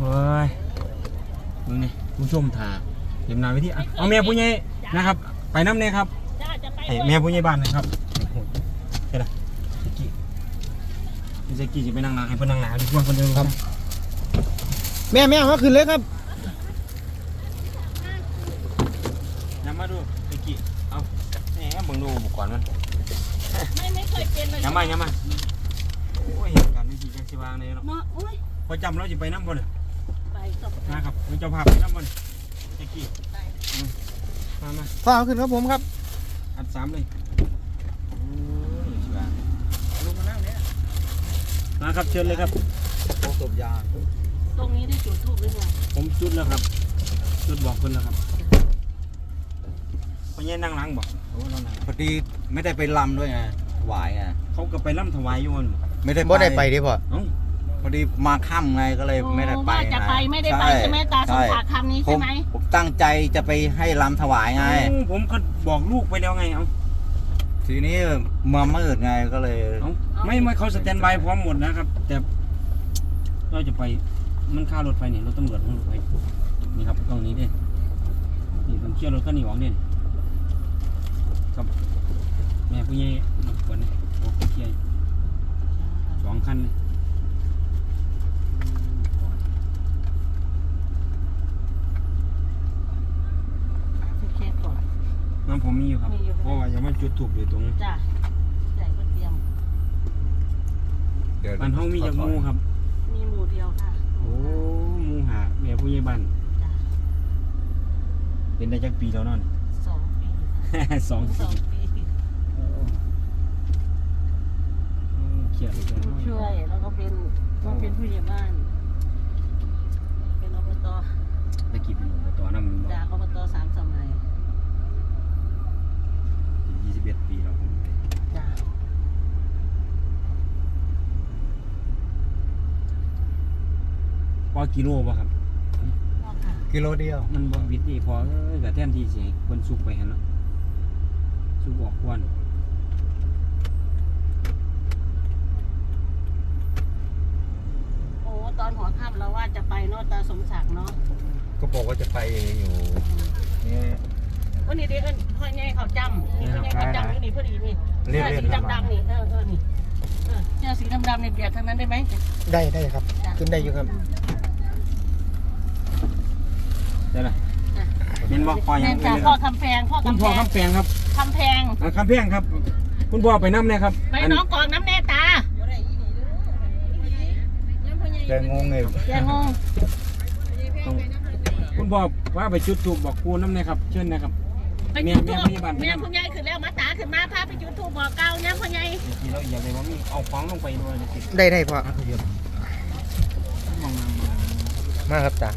โอ้ยมึงนี่ผู้ชมถ่าเต็มหนาไปที่อะเอาแม่ผู้ใหญ่นะครับ ไปน้ำเนี่ยครับจ้าจะไปให้แม่ผู้ใหญ่บ้านนะครับเฮ้ยล่ะสกี้พี่สกี้จะไปนั่งหนาให้เพิ่นนั่งหนาดีกว่าคนเดียวครับ แม่แม่มาขึ้นเลยครับย้ำมาดูสกี้เอาแหมเบิ่งดูอุปกรณ์มันไม่ไม่เคยเป็นเลยย้ำมาย้ำมาโอ้ยเหตุการณ์นี้สิจังสิวางเลยเนาะเนาะอุ้ยพอจำเราจะไปน้ำบ่เนี่ยไปกับ นะครับเราจะพาไปน้ำบ่เนี่ยสกี้มามาพ่าขึ้นครับผมครับ อัดสามเลยโอ้ยสิวางลงมานั่งเนี่ยมาครับเชิญเลยครับ โอ้ตบยา ตรงนี้ได้จุดทูบหรือยังผมจุดแล้วครับ จุดบอกเพิ่นแล้วครับเพราะงี้นั่งล้างบอกโอ้นั่งพอดีไม่ได้ไปลำด้วยไงถวายไงเขาก็ไปร่ำถวายอยู่มันไม่ได้บ่ได้ไปดิพ่อเอ้า พอดีมาค่ำไงก็เลยไม่ได้ไปว่าจะไปไม่ได้ไปใช่ไหมตาสมศักดิ์คำนี้ผใช่มไหมผมตั้งใจจะไปให้ลำถวายไงเอ้าผมก็บอกลูกไปแล้วไงเอ้าทีนี้มามืดไงก็เลยเอ้าไม่ไม่เขาสแตนบายพร้อมหมดนะครับ แต่เราจะไปมันค่ารถไฟเนี่ยรถตำรวจรถไฟนี่ครับตรงนี้เด้นี่ผมเขี่ยวรถคันนี้ออกเด่นครับแม่ผู้ใหญ่รบกวนเนี่ยโอ้เขี่ยสองคันเลย เช็คก่อน น้ำผมมีอยู่ครับมีอยู่ครับเพราะว่ายังไม่จุดถูกอยู่ตรงจ้าใส่ก็เตรียมเดี๋ยวบ้านเฮามีจากหมูครับ มีหมู่เดียวค่ะโอ้หมูหาแม่ผู้ใหญ่บ้านจ้าเป็นได้จักปีแล้วนั่น สองปีค่ะสองสองปีเขียนเลยผู้ช่วยแล้วก็เป็นก็เป็นผู้ใหญ่บ้าน เป็นอบตได้กี่ปีแล้วตัวนั้นมันจากอบตสามสมัย ยี่สิบเอ็ดปีแล้วผมจ้าพอกิโลป่ะครับพ่อค่ะกิโลเดียวมันบ่วิดดีพอเอ้ยกับแท่นที่สิให้คนสุกไปหันเนาะสุกออกควันโอ้ตอนหัวค่ำเราว่าจะไปเนาะตาสมศักดิ์เนาะก็บอกว่าจะไปอยู่นี่ วันนี้เด็กพ่อใหญ่เขาจำนี่พ่อใหญ่เขาจำอยู่นี่พอดีนี่เรีเสื้ยอกเรียสีกดำๆนี่เออเออนี่เออเสื้อสีดำๆนี่เบียดทางนั้นได้ไหมได้ได้ครับ ขึ้นได้อยู่ครับได้ละเห็นบ่พอยัแม่งนจ้าพ่อคำแพงพ่อคุณคำพ่อแพงคำแปลงครับคำแพงอ่าคำแพงครับ คุณพ่อไปน้ำเนี่ยครับไปน้องกองน้ำแน่ตาแต่งงไงอย่างงงต้องคุณพ่อว่าไปจุดทูบบอกครูน้ำเนี่ยครับ เชิญนะครับ ไปแม่จุดแม่ทูบพยาบาลแม่คุณยายขึ้นแล้วมาตาขึ้นมาพาไปจุดทูบบอกเก้าเนี่ยพ่อใหญ่ทีเราอยากเลยว่ามีเอาของลงไปด้วยเลยติดได้ได้พ่ออัธยศมองน้ำมามาครับตา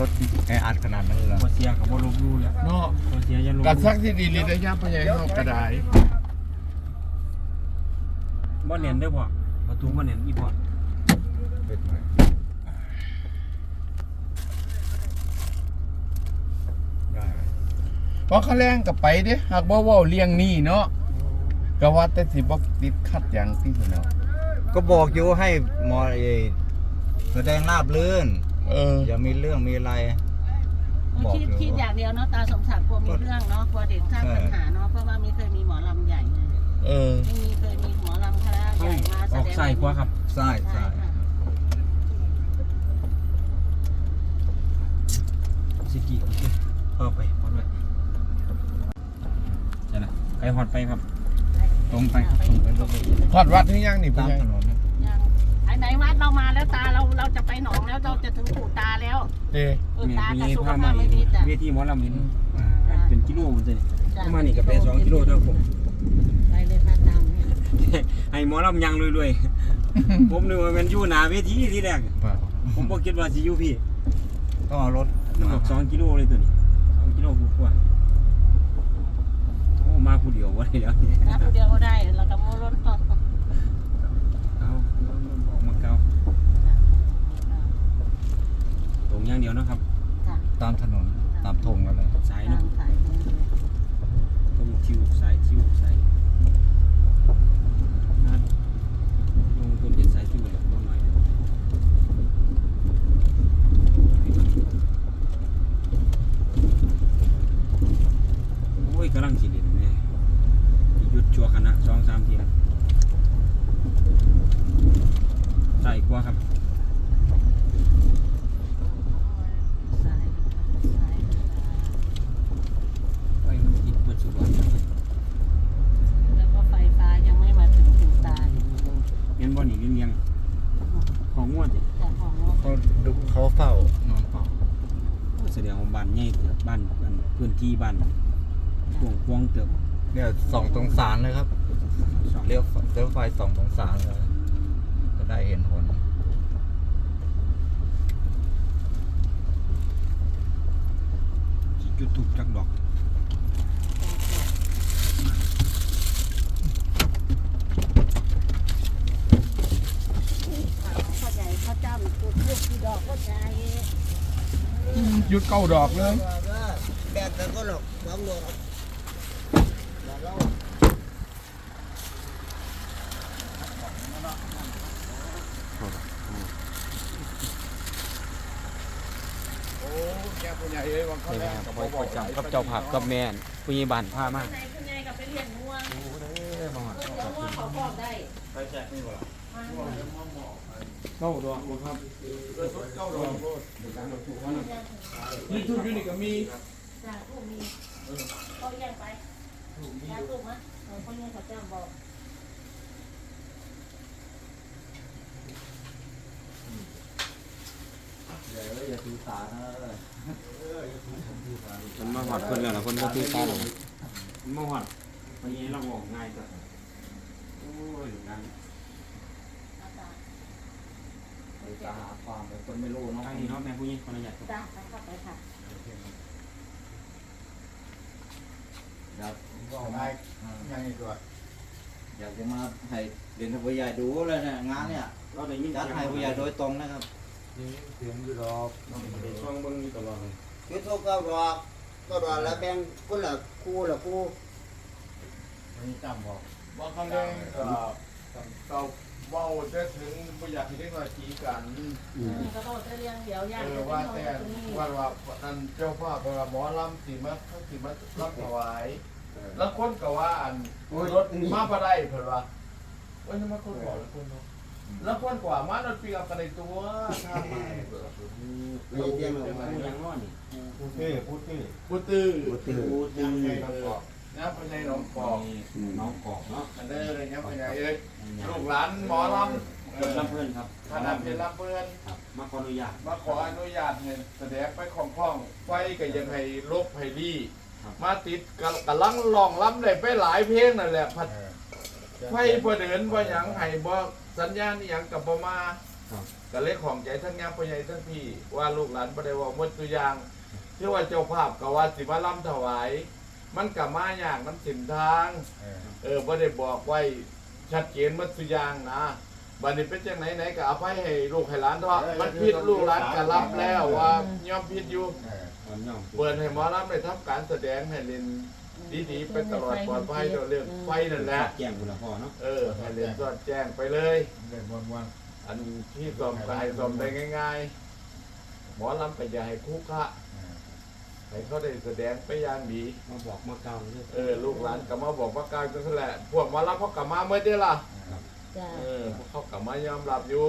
รถแออัดขนาดนั้นเลยเหรอบ่เสียกับบ่ลบลู่แล้วเนาะบ่เสียอย่าลบกัลู่สักที่ดีเลยนะย่าพญายเฮากระไดบ่เนียนเด้อพ่อประตูบ่เนียนอีพ่อ เป็นไง ได้ เพราะเขาแรงกับไปเด้หากว่าเว่าเลี้ยงหนี่เนาะก็ว่าแต่สิบ่ติดขัดอย่างที่สุดแล้วก็บอกอยู่ให้หมอเอแสดงราบลื่นเอออย่ามีเรื่องมีอะไร บอกคิดอยู่ คิดอย่างเดียวเนาะตาสมศักดิ์กลัวมีเรื่องเนาะกลัวเด็กสร้างปัญหาเนาะเพราะว่ามีเคยมีหมอลำใหญ่ไงเออ ไม่มีเคยมีหมอลำคณะใหญ่มาแสออกดงใส่กว่าครับ ใช่ใช่ สิกี่โอเคเพิ่มไปพอด้วยใช่นะไกลฮอดไปครับ ตรงไปครับตรงไปตรงไป ทอดวัดที่ยังนี่พตามญายถนนยังไหนไหนวัดเรามาแล้วตาเราเราจะไปหนองแล้วเราจะถึงปู่ตาแล้วเด้เออมีตามีกับสุขผ้าภามาพไม่ดีจ้ะเวทีหมอลำนี่เป็นกิโลมันเลยประมาณนี้ก็เป็นสองกิโลเท่าผม ไปเลยค่ะตามเนี่ยให้หมอลำยังรวยๆ ผมนึกว่ามันอยู่หน้าเวทีที่แรกผมบ่คิดว่าสิอยู่พี่ก็เอารถมันบอกสองกิโลเลยตัวนี้สองกิโลกว่าๆโอ้มาผู้เดียววะเดี๋ยวนับเดียวก็ได้เราก็มูรถต่อ นะครับตามถนนตามธงอะไรสายนาะตางชิวสายทิวสายนะลงคนเห็นสายทิวเลยน้องหน่อยโอ้ยกำลังสิเด่นเลยหยุดชัวร์คณะสองสามเทียนใส่กว่าครับ บ้านกว้างกว้างเติบเนี่ยสองตรงสารเลยครับสองเลี้ยวเลี้ยวไฟสองตรงสารเลยจะได้เห็นผลจุดถูกจักดอกเข้าใจเขาจ้ำจุดลูกที่ดอกก็ใจหยุดเก้าดอกเลยแบกแต่ก็ หลอกสองโลโอ้แกผู้ใหญ่เอ้ยวันเขานี่แรนะงครับคอยประจำกับเจ้าภาพกับแม่นผู้ใหญ่บ้านพามาไหนคุณยายกับไปเรียนงัวโอ้เด้มาหอดเดี๋ยวงัวเขาบอกได้ไปแจกนี่บ่ล่ะเก้าดอกบ่ครับเก้าดอกโลดนี่ทุกยูนิตก็มี จ้าลูกมีเขาแยกไปยาลูกมะเออเขาแยกเขาจ้ำบอกมันมาหอดเพิ่นแล้วนะเพิ่นบ่ตื่ตาหรอกมันมาหอดวันนี้เราบอกง่ายจ้ะโอ้ยงานอาจาไปตาหาความเป็นคนไม่รู้เนาะทางนี้เนาะแม่ผู้หญิงคนละอย่างจ้าไปเข้าไปค่ะ อยากบอกได้ยังไงตัวอยากจะมาให้เรียนให้ผู้ใหญ่ดูเลยเนี่ยงานเนี่ยเราได้ยินจัดให้ผู้ใหญ่โดยตรงนะครับเสียงอยู่ดอกได้ช่วงเบิ่งอยู่ตลอดเลยคือทุกก็ดอกก็ดอกแล้วแบ่งคนละคู่ละคู่นี่จำบอกวันเขาแรงก็ก็ เว้าจะถึงผู้ใหญ่ที่ได้มาจีกันอืมนี่ก็ต้องจะเรียงเดี๋ยวยาเอจะอไปว่าห้องแต่ตรงนี้ว่าว่าอันเจ้าภาพว่าหมอลำสิมาเขาสิมาลำถวาย แล้วคนก็ว่าอันรถมาบ่ได้เพิ่นว่าโอ้ยมาคนบอกแล้วคนเนาะแล้วคนกว่ามารถปีกับกันในตัวทางมาไม่เที่ยงหรอกเป็นผู้ยังน้อยนี่พูดที่พูดที่บุตื้อพูดที่พูดที่ นะพญายหนองกอกน้องกอกเนาะอันเด้อเลยนะพญายเอ้ยลูกหลานหมอลำเอเพิ่นอรับเพิ่นครับขนาดเป็นรับเพื่อนครับมาขออนุญาตมาขออนุญาตเนี่ยแสดงไปคล่องๆไฟก็ยังให้ลบให้ดีครับมาติดกะกำลังลองล้ำได้ไปหลายเพลงนั่นแหละพัดไฟบ่เดินบ่หยังให้บ่สัญญาณอหยังกับบ่มาครับก็เลยของใจทั้งยามพ่อใหญ่ทั้งพี่ว่าลูกหลานบ่ได้เว่าหมดตัวอย่างที่ว่าเจ้าภาพก็ว่าสิมาล้ำถวาย มันก็มาอย่างมันสินทาง เออบ่ได้บอกไว้ชัดเจนหมดตัวอย่างนะบัดนี้เป็นจังไหนไหนก็อภัยให้ลูกให้หลานเถอะมันผิดลูกหลานก็รับแล้วว่ายอมผิดอยู่ตอนย่อมเปิดให้หมอลำได้ทำการแสดงให้เล่นดีๆไปตลอดปลอดภัยต่อเรื่องไฟนั่นแหละ แจ้งบุญละพ่อเนาะเออให้เล่นสอดแจ้งไปเลยเดินวันวันอันที่สอมกายสอมได้ง่าย ๆ หมอลำก็อย่าให้คุกคะ ให้เขาได้แสดงไปอย่างดี มาบอกมาเกล่าวเลยเออลูกหลานก็มาบอกว่ากายก็นั่นแหละพวกหมอลำเขากลับมาเมื่อเด้อล่ะจ้าเออพวกเขากลับมายอมรับอยู่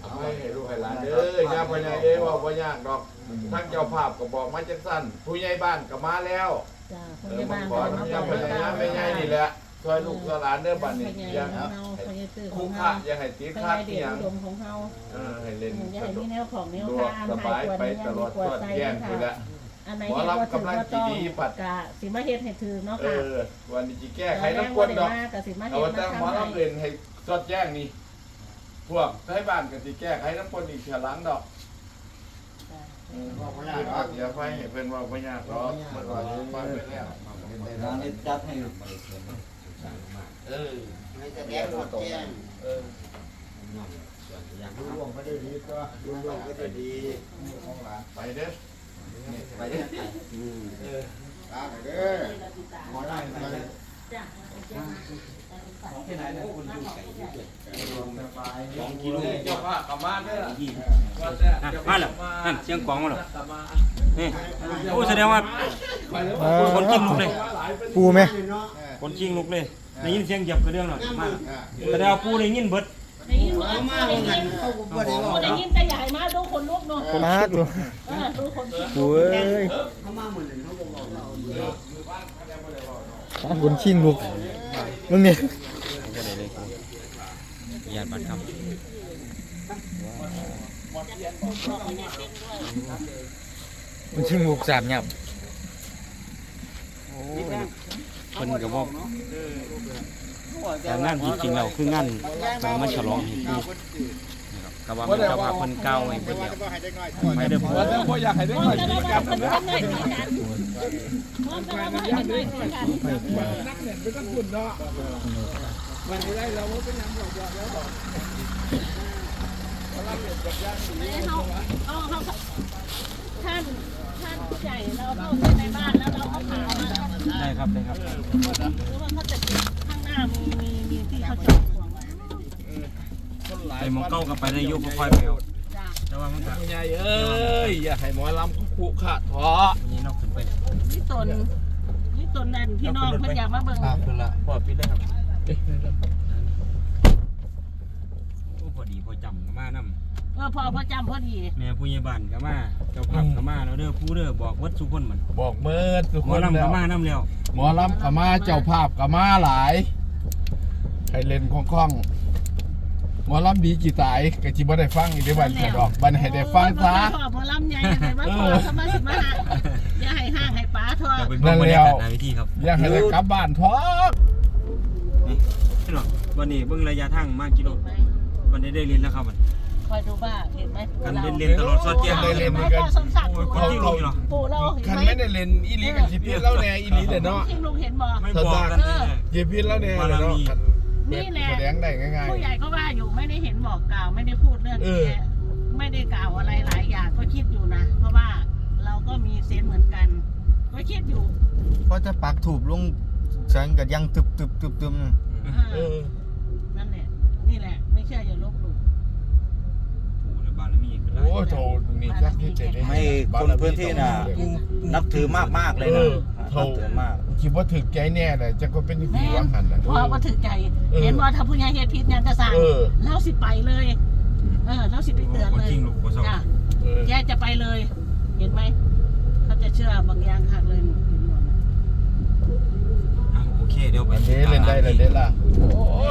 เอาให้ให้ลูกให้หลานเด้อย่าพญาเอ้ว่าบ่ยากดอกทั้งเจ้าภาพก็บอกมาจังสั้นผู้ใหญ่บ้านก็มาแล้วจ้าคเอนอที่มาบ้านขอก็น้ำมายาพญายาไม่ใหญ่นี่แหละ ซอยลูกซอยหลานเด้อบ้านนี้พอญายังของเฮาพญาตื้อขอคุ้งมเฮาค่าอย่าให้ตีพขาดญาเดที่ชยังอุดมของเฮาเออให้เล่นอย่าสให้นุมีกแนวของแนวดูทางสหาบายยกวดไปนี้ตลอดกวดทอดใจแย่งนะคุคะณละอันไหนหมอเฮ็ดลำบ่ถึงกำลังบ่ต้องดีๆปัดกะสิมาเฮ็ดให้ถือเนาะเอค่ะอ วันนี้จีแก้ไขตอนแรกน้ำกบ่วนได้ดอกมาก็สิมาเอาเฮ็ดแต่มาหมอทำให้ ลำเล่นให้สอดแจ้งนี่ พวกไทยบ้านก็สิแก้ไขน้ำกวนอีกเฉลังดอกจ้ะเออว่าพญาดอก อย่าไฟให้เพิ่นว่าพญาดอกมันว่าฟังไปแล้วงานนี้จัดให้ เออให้แสดงหมดแจ้งเออดูดวงก็ได้ดีก็ดูดวงก็ได้ดีของหลานไปเด้อไปเด้ออืมเออตามเด้อหมอได้มาจ้ะของที่ไหนนะคุณดูไก่ยืดเลยสองกิโลเจ้าภากลับมาเด้อยี่ว่าแต่นั่นมาแล้วนั่นเสียงกลองมาแล้วนี่โอ้แสดงว่าคนกินลุกเลยปูไหม คนชิงลุกเลยได้ยินเสียงเหยียบกระเดื่องหน่อยมาแสดงว่าปูได้ยินเบิดได้ยินเหรอเขามาได้เงิยินนเขาก็บ่ได้บอกได้ยินแต่ใหญ่มาดูคนลุกเนาะมาตัวเออดูคนลุกโอ้ยเขามาเหมือนเขาบอกเราตาคนชิงลูกมึงเนี่ยก็ได้เลยญาติบัตรครับมันชิงลูกสามหยับ คนก็บอกแต่งานจริงๆเราคืองานเรามาฉลองให้ครูนะครับก็ว่ามันเจ้าภาพคนเก่าไอ้เพิ่นเดียวไม่ได้พูดว่าแต่บ่อยากให้ได้หน่อยจะได้มาเป็นกันหน่อยกันพร้อมจะมาเป็นหน่อยกันนักเล่นเป็นนักบุญเนาะมันไม่ได้เราเป็นยังบอกบอกแล้วบอกเราเล่นกับย่างดีไม่เขาเอาเขาท่านท่านผู้ใหญ่เราเข้าไปในบ้านแล้วเราก็พามา ได้ครับได้ครับหรือว่าเขาจะข้างหน้ามีมีมีที่เขาจอดขวางไว้คนหลายไปหมองเก้าก็ไปได้อยุก็ค่อยไปเอาจ้าแต่ว่ามันก็ผู้ใหญ่เอ้ยอย่าให้หมอลำคู่ขาดท้ออันนี้นอกขึ้นไปนี่ตนนี่ตนนั่นพี่น้องเพิ่นอยากมาเบิ่งครับคือละพอปิดได้ครับโอ้พอดีพอจำก็มานํ เออพอพอจำพอดีแม่ผู้ใหญ่บ้านก็มาเจ้าภาพก็มาแล้วเด้อผู้เด้อบอกวัดสุคนมันบอกเมิดทุกหมคอนลำแล้ก็วมานํแล้วหมอลำกมาเจ้าภาพกมาหลายให้เล่นคล่องๆหมอลำดีกี่ตายก็จิบ่ได้ฟังอีกได้บันเสียดอกบันให้ได้ฟังซะ พอพอลำใหญ่ให้มาพอสมาสิมาอย่าให้ห้างให้ป้าทอจะเป็นเบิ่งบรรยากาศหน้าเวิธีครับอยากให้ได้กลับบ้านท้อนี่พี่น้องวันนี้เบิ่งระยะทางมากิโลวันนี้ได้เรียนแล้วครับมันค อยดูบ้าเห็นไหมกันเล่นเรียนตลอดซอดเกียร์เลเลยยเห็เลยนไหมมันพ่อสมศักดิ์โอ้ยคนที่ลุกอยู่เนาะปู่เราเห็นคันไหมไม่ได้เล่นอีหลีกับจิพีเล่าแน่อีหลีเลยเนาะที่ลุงเห็นบ่ไม่บอกกันเลยจิพีเล่าแน่เลยเนาะคันนี่แหละแสดงได้ง่ายผู้ใหญ่ก็ว่าอยู่ไม่ได้เห็นบอกกล่าวไม่ได้พูดเรื่องเอนี้อไม่ได้กล่าวอะไรหลายอย่างก็คิดอยู่นะ เพราะว่าเราก็มีเซนส์เหมือนกัน ก็คิดอยู่เพราะจะปักถูกลงแสงกับยังตึบตึบตึบตึบๆเอเอออนั่นแหละนี่แหละ ไม่เชื่ออย่าลบหลู่ โอ้ยบารมีก็ได้ โอ้โถนี่จักที่เจ็ดได้ไม่คนพื้นที่น่ะ นับถือมากมากๆเลยนะนับถือมาก คิดว่าถึกใจแน่เลยจะก็เป็นที่แม่ว่านหันน่ะพอมาถึงใจ เออเห็นว่าถ้าผู้ใหญ่เฮ็ดผิดเนี่ยจะสั่งเออเล่าสิไปเลย เออเล่าสิไปเตือนโอ้เลยจริงลูกบ่เศร้า จ้ะเออแยกจะไปเลย เห็นไหมเขาจะเชื่อบางอย่างขาดเลยหนูเห็นหมดนะอะโอเคเดี๋ยวไปอันนี้เล่นได้เลยเด้ล่ะโอ้